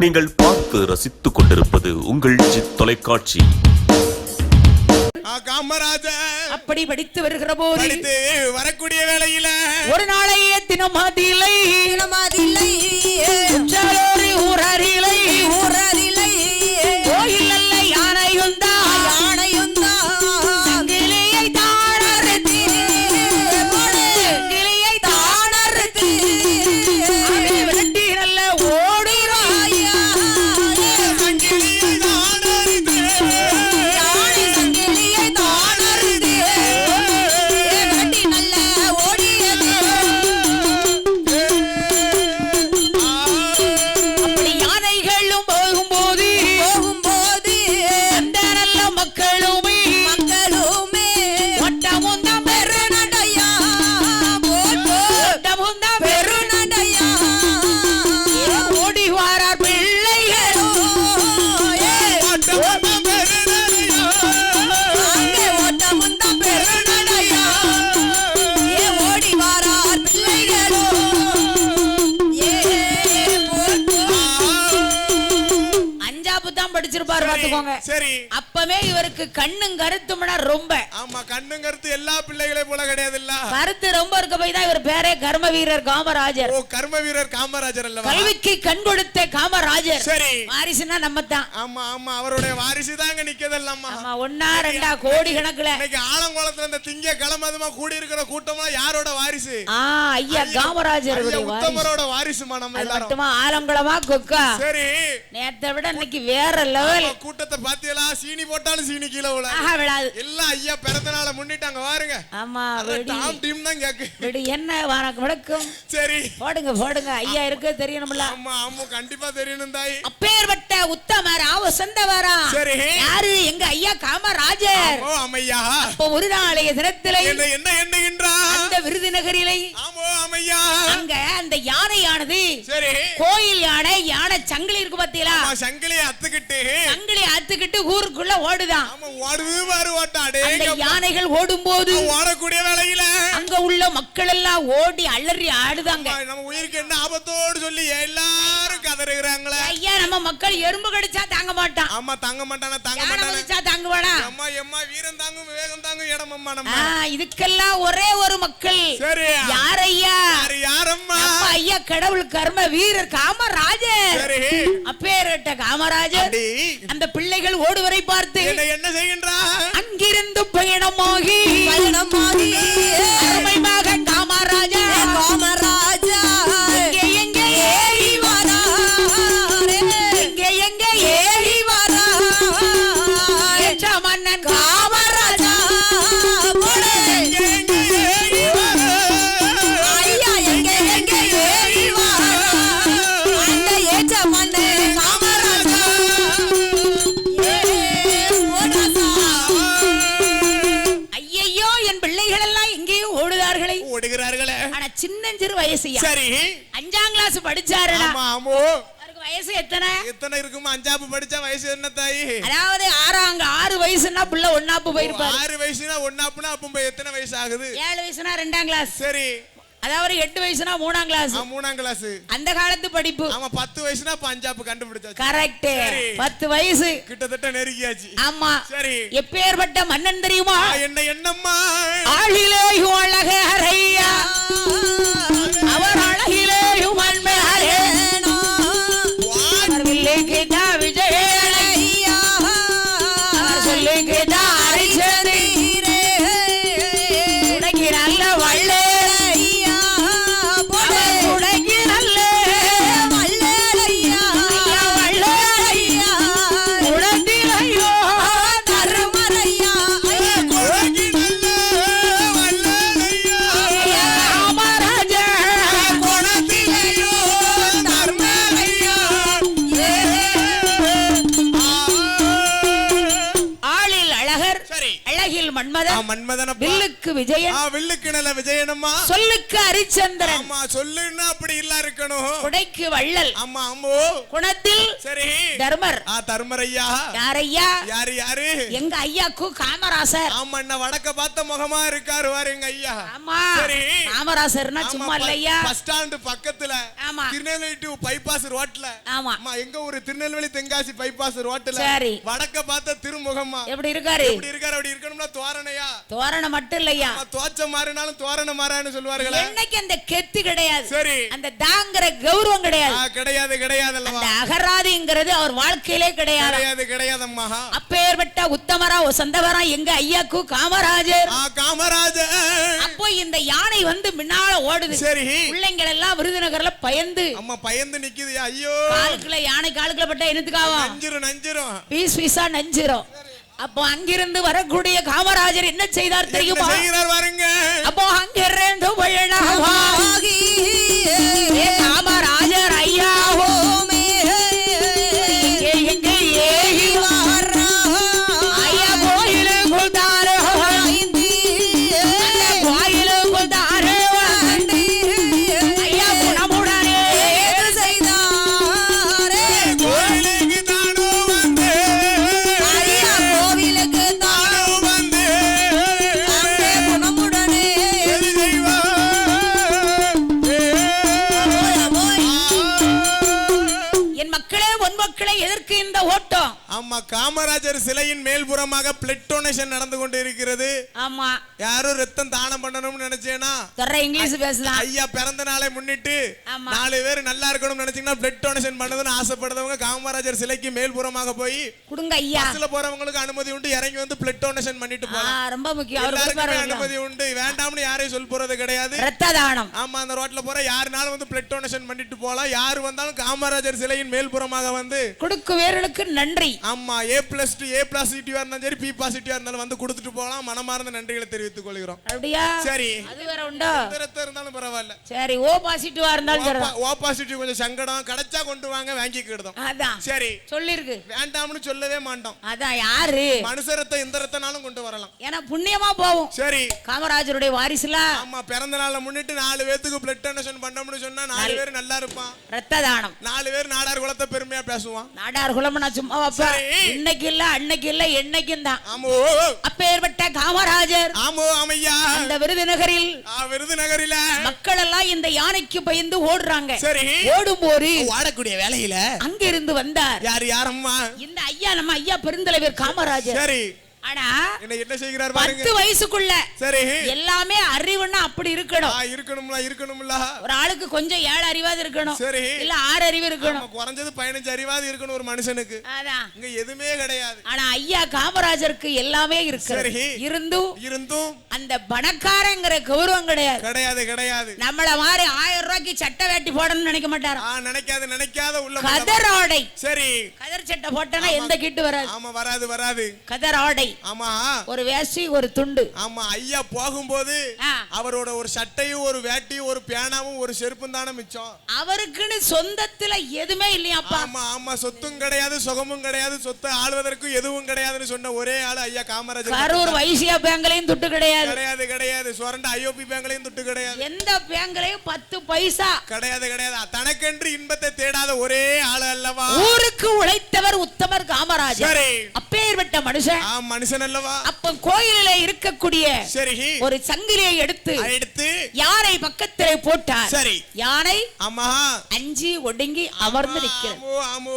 நீங்கள் பார்த்து ரசித்துக் கொண்டிருப்பது உங்கள் ஜி தொலைக்காட்சி. ஆ, காமராஜர் அப்படி படித்து வருகிற போது படித்து வரக்கூடிய வேளையில ஒரு நாளையே தினமதிலை தினமதில்லை. பாத்துக்கோங்க சரி. அப்பவே இவருக்கு கண்ணும் கருத்தும்னா ரொம்ப. ஆமா கண்ணும் கருத்து எல்லா பிள்ளைகளை போல கிடையாதுல்ல? கருத்து ரொம்ப இருக்க போய் தான் இவர் பேரே கர்ம வீரர் காமராஜர். ஓ கர்ம வீரர் காமராஜர் அல்லவா? கல்விக்கு கண் கொடுத்த காமராஜர். சரி. வாரிசுனா நம்ம தான் ஆமா ஆமா அவருடைய வாரிசு தாங்க நிக்கதல்லம்மா. ஆமா ஒன்னா ரெண்டா கோடி கணக்குல. இன்னைக்கு ஆலங்குளத்துல இந்த திங்க கிளம்பதுமா கூடி இருக்கிற கூட்டமா யாரோட வாரிசு? ஆ ஐயா காமராஜர் உத்தமரோட வாரிசுமா நம்ம எல்லாரும்? ஆலங்குளமா கொக்கா? சரி. நேத்தை விட இன்னைக்கு வேற லெவல் கூட்டத்தை பாத்தீங்களா சீனி போட்டாலும் சீனி கீழே விழ ஆஹா விடாது எல்லாம் ஐயா பிறந்த நாளை முன்னிட்டாங்க பாருங்க ஆமா டாம் டீம் தான் கேக்கு. வெடி என்ன வணக்கம் வணக்கம் சரி. போடுங்க போடுங்க. ஐயா இருக்கு தெரியணும்ல. ஆமா ஆமா கண்டிப்பா தெரியணும் தாய். அப்பேற்பட்ட உத்தமர் ஆவ சொந்தவரா? சரி. யாரு? எங்க ஐயா காமராஜர். ஓ அம்மையா. அப்போ ஒரு நாளைய தினத்திலே என்ன என்ன எண்ணுகின்றா அந்த விருதுநகரிலே ஆமோ அம்மையா. அங்க அந்த யானையானது சரி. கோயில் யானை யானை சங்கிலி இருக்கு பாத்தீங்களா? சங்கிலியை அத்துக்கிட்டு. சங்கிலி அத்துக்கிட்டு ஊருக்குள்ள ஓடுதான். ஆமா ஓடுது பாரு அந்த யானைகள் ஓடும்போது ஓடக்கூடிய வேளையில அங்க உள்ள மக்கள் எல்லாம் ஓடி அலறி ஆடுதாங்க. நம்ம உயிருக்கு என்ன ஆபத்தோடு சொல்லி எல்லாரும் கதறுகிறாங்களே. ஐயா நம்ம மக்கள் எறும்பு கடிச்சா தாங்க மாட்டான். ஆமா தாங்க மாட்டானா தாங்க மாட்டானா? தாங்குவானா? அம்மா எம்மா வீரம் தாங்கும் வேகம் தாங்கும் இடம் அம்மா நம்ம. இதுக்கெல்லாம் ஒரே ஒரு மக்கள். சரி. யார் ஐயா? யாரு யாரம்மா? ஐயா கடவுள் கர்ம வீரர் காமராஜர். சரி. அப்பேரட்ட காமராஜர். அந்த பிள்ளைகள் ஓடுவரை பார்த்து என்ன என்ன செய்கின்றா அங்கிருந்து பயணமாகி பயணமாகி பிள்ளைகள் எல்லாம் எங்கேயோ ஓடுதார்களே. ஓடுகிறார்களே. ஆனா சின்னஞ்சிறு வயசுயா? சரி. அஞ்சாம் கிளாஸ் படிச்சாருடா. ஆமா வயசு எத்தனை? எத்தனை இருக்குமா? அஞ்சாப்பு படிச்சா வயசு என்ன தாயி அதாவது ஆறாங்க ஆறு வயசுன்னா பிள்ளை ஒன்னாப்பு போயிருப்பாரு. ஆறு வயசுனா ஒன்னாப்புனா அப்ப எத்தனை வயசு ஆகுது? ஏழு வயசுனா ரெண்டாம் கிளாஸ் சரி. அதாவது எட்டு வயசுனா மூணாம் கிளாஸ் மூணாம் கிளாஸ் அந்த காலத்து படிப்பு. ஆமா பத்து வயசுனா இப்ப அஞ்சாப்பு கண்டுபிடிச்சாச்சு கரெக்ட். பத்து வயசு. கிட்டத்தட்ட நெருங்கியாச்சு. ஆமா. சரி. எப்பேற்பட்ட மன்னன் தெரியுமா? என்ன என்னம்மா ஆளிலேயும் அழகரையா அவர் அழகிலேயும் அன்பாரே மன்மதனப்பா வில்லுக்கு விஜயன். ஆ வில்லுக்கு நல்ல விஜயனம்மா. சொல்லுக்கு ஹரிச்சந்திரன் ஆமா சொல்லுன்னா அப்படி இல்ல இருக்கணும்? குடைக்கு வள்ளல். ஆமா அம்மோ குணத்தில் சரி. தர்மர். ஆ தர்மரையா. யாரையா? யாரு யாரு? எங்க ஐயாக்கு காமராசர். ஆமா என்ன வடக்க பார்த்த முகமா இருக்காரு வாரு எங்க ஐயா. ஆமா. சரி. காமராசர்னா சும்மா இல்லையா பஸ் ஸ்டாண்ட் பக்கத்துல. ஆமா. திருநெல்வேலி டு பைபாஸ் ரோட்ல ஆமா. அம்மா எங்க ஒரு திருநெல்வேலி தென்காசி பைபாஸ் ரோட்ல சரி. வடக்க பார்த்த திருமுகமா எப்படி இருக்காரு? இப்படி இருக்காரு? அப்படி இருக்கணும்னா தோரணையா? தோரணம் மட்டும் இல்லையா ஆமா, தோச்ச மாறினாலும் தோரண மாறான்னு சொல்லுவார்களே. என்னைக்கு அந்த கெத்து கிடையாது. சரி. அந்த தாங்கிற கௌரவம் கிடையாது. கிடையாது கிடையாது அந்த அகராதிங்கிறது அவர் வாழ்க்கையிலே கிடையாது. கிடையாது கிடையாதம்மா. அப்பேற்பட்ட உத்தமரா சொந்தவரா எங்க ஐயாக்கு காமராஜர். காமராஜர். அப்போ இந்த யானை வந்து முன்னால ஓடுது. சரி. பிள்ளைங்கள் எல்லாம் விருதுநகர்ல பயந்து அம்மா பயந்து நிக்குது. ஐயோ. காலுக்குள்ள யானை காலுக்குள்ள பட்டா என்னத்துக்காகும்? நஞ்சிரும் நஞ்சிரும். பீஸ் பீஸா நஞ்சிரும். அப்போ அங்கிருந்து வரக்கூடிய காமராஜர் என்ன செய்தார் தெரியுமா? பாருங்க. அப்போ அங்கிருந்து காமராஜர். ஐயா ஆமா காமராஜர் சிலையின் மேல்புறமாக பிளட் டொனேஷன் நடந்து கொண்டு இருக்கிறது ஆமா. யாரும் ரத்தம் தானம் பண்ணணும்னு நினைச்சேனா? துறை இங்கிலீஷ் பேசலாம் ஐயா பிறந்த நாளை முன்னிட்டு. நாலு பேர் நல்லா இருக்கணும்னு நினைச்சீங்கன்னா பிளட் டொனேஷன் பண்ணணும்னு ஆசைப்படுறவங்க காமராஜர் சிலைக்கு மேல்புறமாக போய் கொடுங்க ஐயா. பஸ்ல போறவங்களுக்கு அனுமதி உண்டு. இறங்கி வந்து பிளட் டொனேஷன் பண்ணிட்டு போலாம். ரொம்ப முக்கியம். எல்லாருக்குமே அனுமதி உண்டு. வேண்டாம்னு யாரையும் சொல் போறது கிடையாது. ரத்த தானம். ஆமா அந்த ரோட்ல போற யாருனாலும் வந்து பிளட் டொனேஷன் பண்ணிட்டு போலாம். யாரு வந்தாலும் காமராஜர் சிலையின் மேல்புறமாக வந்து கொடுக்கு வீரனுக்கு நன்றி. ஆமா ஏ பிளஸ் டூ ஏ பாசிட்டிவா இருந்தாலும் சரி பி பாசிட்டிவா இருந்தாலும் வந்து கொடுத்துட்டு போகலாம். மனமார்ந்த நன்றிகளை தெரிவித்துக் கொள்கிறோம். அப்படியா? சரி. அது வேற உண்டோ? எந்த ரத்தம் இருந்தாலும் பரவாயில்ல. சரி ஓ பாசிட்டிவா இருந்தாலும் சரி. ஓ பாசிட்டிவ் கொஞ்சம் சங்கடம். கிடைச்சா கொண்டு வாங்க வாங்கிக்கிடுதோம் அதான். சரி. சொல்லிருக்கு. வேண்டாம்னு சொல்லவே மாட்டோம். அதான் யாரு? மனுஷ ரத்தம் எந்த ரத்தனாலும் கொண்டு வரலாம். ஏன்னா புண்ணியமா போவோம். சரி. காமராஜருடைய வாரிசுல. ஆமா பிறந்த நாளை முன்னிட்டு நாலு பேத்துக்கு பிளட் டொனேஷன் பண்ணோம்னு சொன்னா நாலு பேர் நல்லா இருப்பான். ரத்த தானம். நாலு பேர் நாடார் குலத்தை பெருமையா பேசுவான். நாடார் குலம் நான் சும்மா சரி. இன்னைக்கு இல்ல அன்னைக்கு இல்ல என்னைக்கும் தான். ஆமோ. அப்பேற்பட்ட காமராஜர் ஆமோ அமையா அந்த விருதுநகரில் விருதுநகரில. மக்கள் எல்லாம் இந்த யானைக்கு பயந்து ஓடுறாங்க. சரி. ஓடும் போது வாடக்கூடிய வேலையில. அங்கிருந்து வந்தார். யார் யாரம்மா? இந்த ஐயா நம்ம ஐயா பெருந்தலைவர் காமராஜர். சரி. ஆனா என்ன செய்கிறார் பத்து வயசுக்குள்ள சரி. எல்லாமே அறிவுன்னா அப்படி இருக்கணும். இருக்கணும்ல இருக்கணும்ல. ஒரு ஆளுக்கு கொஞ்சம் ஏழு அறிவாது இருக்கணும். சரி. இல்ல ஆறு அறிவு இருக்கணும். குறைஞ்சது பதினஞ்சு அறிவாது இருக்கணும் ஒரு மனுஷனுக்கு. அதான். இங்க எதுவுமே கிடையாது. ஆனா ஐயா காமராஜருக்கு எல்லாமே இருக்கு. சரி. இருந்தும் இருந்தும். அந்த பணக்காரங்கிற கௌரவம் கிடையாது. கிடையாது கிடையாது. நம்மள மாதிரி ஆயிரம் ரூபாய்க்கு சட்டை வேட்டி போடணும்னு நினைக்க மாட்டாரு? நினைக்காத நினைக்காத உள்ள கதர் ஆடை. சரி. கதர் சட்டை போட்டனா எந்த கிட்டு வராது. ஆமா வராது வராது. கதர் ஆடை. ஆமா. ஒரு வேஷ்டி ஒரு துண்டு. ஆமா ஐயா போகும்போது. அவரோட ஒரு சட்டையும் ஒரு வேட்டியும் ஒரு பேனாவும் ஒரு செருப்பும் தானே மிச்சம். அவருக்குன்னு சொந்தத்துல எதுவுமே இல்லையாப்பா. ஆமா ஆமா சொத்தும் கிடையாது சுகமும் கிடையாது சொத்தை ஆள்வதற்கு எதுவும் கிடையாதுன்னு சொன்ன ஒரே ஆளு ஐயா காமராஜர். கரூர் வைசியா பேங்க்லயும் துட்டு கிடையாது. கிடையாது கிடையாது சுரண்ட ஐஓபி பேங்க்லயும் துட்டு கிடையாது. எந்த பேங்க்லயும் பத்து பைசா. கிடையாது கிடையாது. தனக்கென்று இன்பத்தை தேடாத ஒரே ஆளு அல்லவா? ஊருக்கு உழைத்தவர் உத்தமர் காமராஜர். அப்பேற்பட்ட மனுஷன். மனுஷன் அல்லவா? அப்ப கோயிலில இருக்கக்கூடிய சரி. ஒரு சங்கிலியை எடுத்து எடுத்து யானை பக்கத்திலே போட்டார். சரி. யானை ஆமா அஞ்சி ஒடுங்கி அமர்ந்து ஆமோ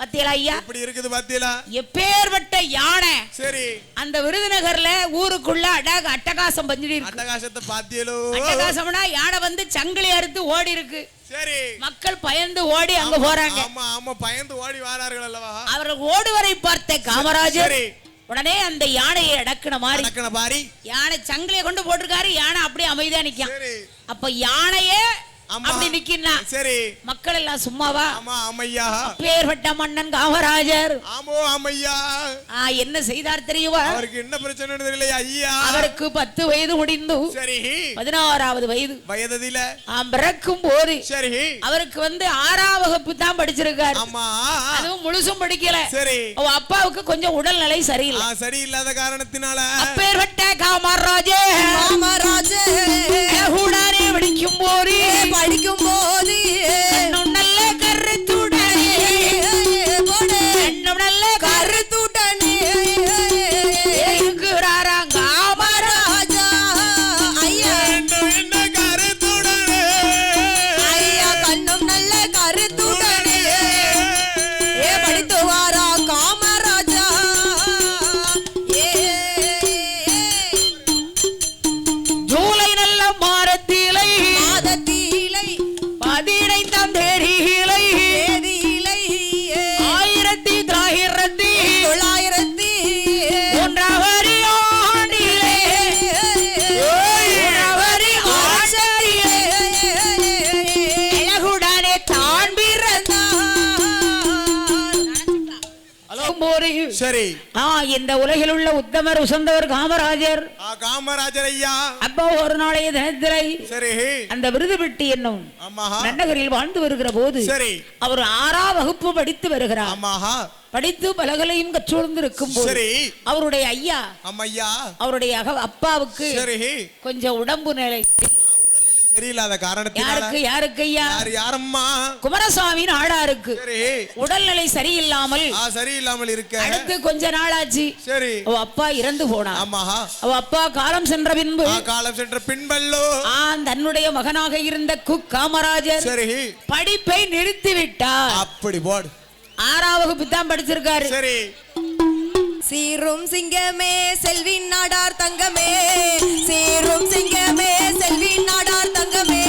பாத்தீங்களா ஐயா? இப்படி இருக்குது பாத்தீங்களா? எப்பேற்பட்ட யானை? சரி. அந்த விருதுநகர்ல ஊருக்குள்ள அடக அட்டகாசம் பஞ்சிடி இருக்கு. அட்டகாசத்தை பாத்தியலோ? அட்டகாசம்னா யானை வந்து சங்கிலி அறுத்து ஓடி இருக்கு. சரி. மக்கள் பயந்து ஓடி அங்க போறாங்க. ஆமா ஆமா பயந்து ஓடி வாரார்கள் அல்லவா? அவர்கள் ஓடுவரை பார்த்த காமராஜர். உடனே அந்த யானையை அடக்குன மாதிரி. அடக்கன பாரி யானை சங்கிலியை கொண்டு போட்டிருக்காரு. யானை அப்படியே அமைதியா நிக்கும். அப்ப யானையே. அப்படி நிக்கினா சரி. மக்கள் எல்லாம் சும்மாவா? ஆமா ஆமையா. பேர்பட்ட மன்னன் காமராஜர். ஆமோ ஆமையா. ஆ, என்ன செய்தார் தெரியுமா? அவருக்கு என்ன பிரச்சனை தெரியல ஐயா. அவருக்கு பத்து வயது முடிந்து சரி. பதினாறாவது வயது. வயதில பிறக்கும் போது சரி. அவருக்கு வந்து ஆறாம் வகுப்பு தான் படிச்சிருக்காரு. ஆமா. அதுவும் முழுசும் படிக்கல. சரி. அவ அப்பாவுக்கு கொஞ்சம் உடல்நிலை ஆ, சரியில்லை சரியில்லாத காரணத்தினால. அப்பேர்பட்ட காமராஜர். காமராஜே உடனே படிக்கும் போது. படிக்கும் போது. சரி. ஆ இந்த உலகில் உள்ள உத்தமர் உசந்தவர் காமராஜர். காமராஜர் ஐயா அப்போ ஒரு நாளைய தினத்திலே சரி. அந்த விருது பெட்டி என்னும் நன்னகரில் வாழ்ந்து வருகிற போது சரி. அவர் ஆறாம் வகுப்பு படித்து வருகிறார். ஆமாஹா படித்து பலகலையும் கற்றுணர்ந்து இருக்கும் போது சரி. அவருடைய ஐயா. அவருடைய அக- அப்பாவுக்கு சரி. கொஞ்சம் உடம்பு நிலை சரியில்லாத காரணத்தினால யாருக்கு யார் யாரம்மா? குமாரசாமி நாடாருக்கு சரி. உடல்நிலை சரியில்லாமல் சரியில்லாமல் இருக்க. அடுத்து கொஞ்ச நாளாச்சு. சரி. அவ அப்பா இறந்து போனார் ஆமாஹா அவ அப்பா காலம் சென்ற பின்பு காலம் சென்ற பின்பல்லோ. தன்னுடைய மகனாக இருந்த குக் காமராஜர் சரி. படிப்பை நிறுத்தி விட்டார் அப்படி போடு. ஆறாம் வகுப்பு தான் படிச்சிருக்காரு. சரி. சீரும் சிங்கமே செல்வின் நாடார் தங்கமே. சீரும் சிங்கமே செல்வின் நாடார் தங்கமே.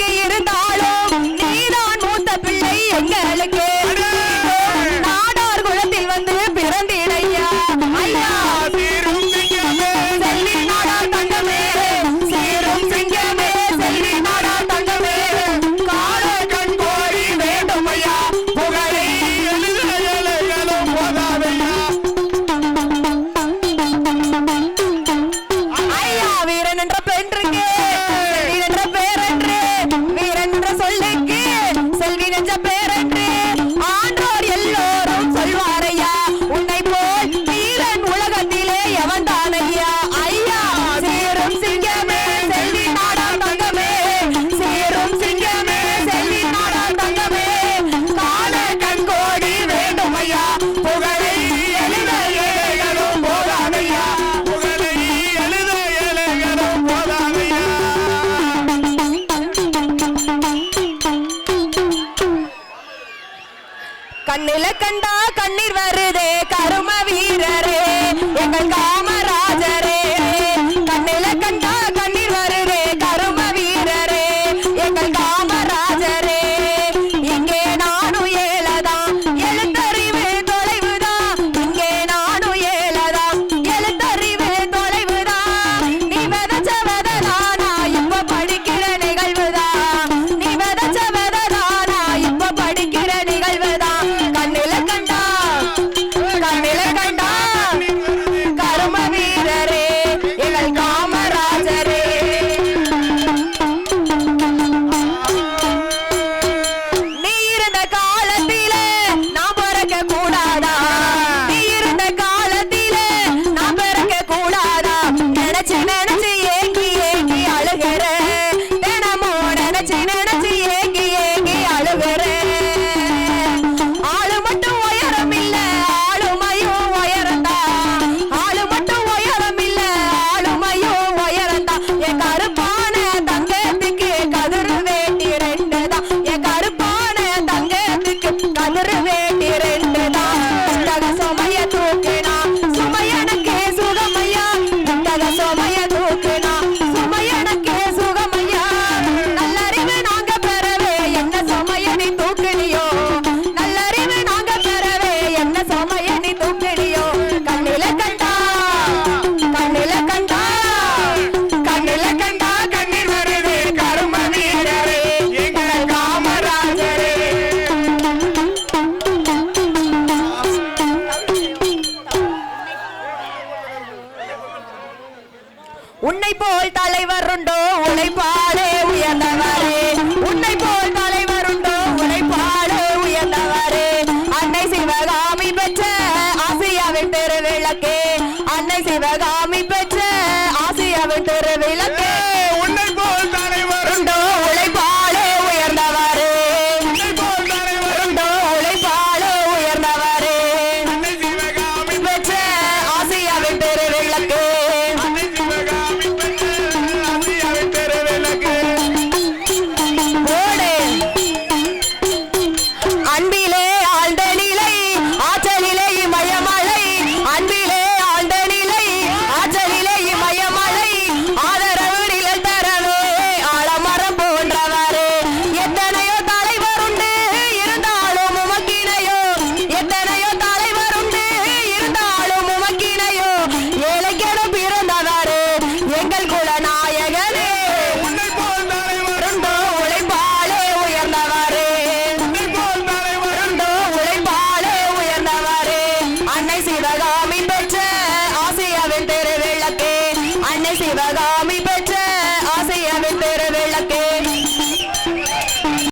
எங்களுக்கு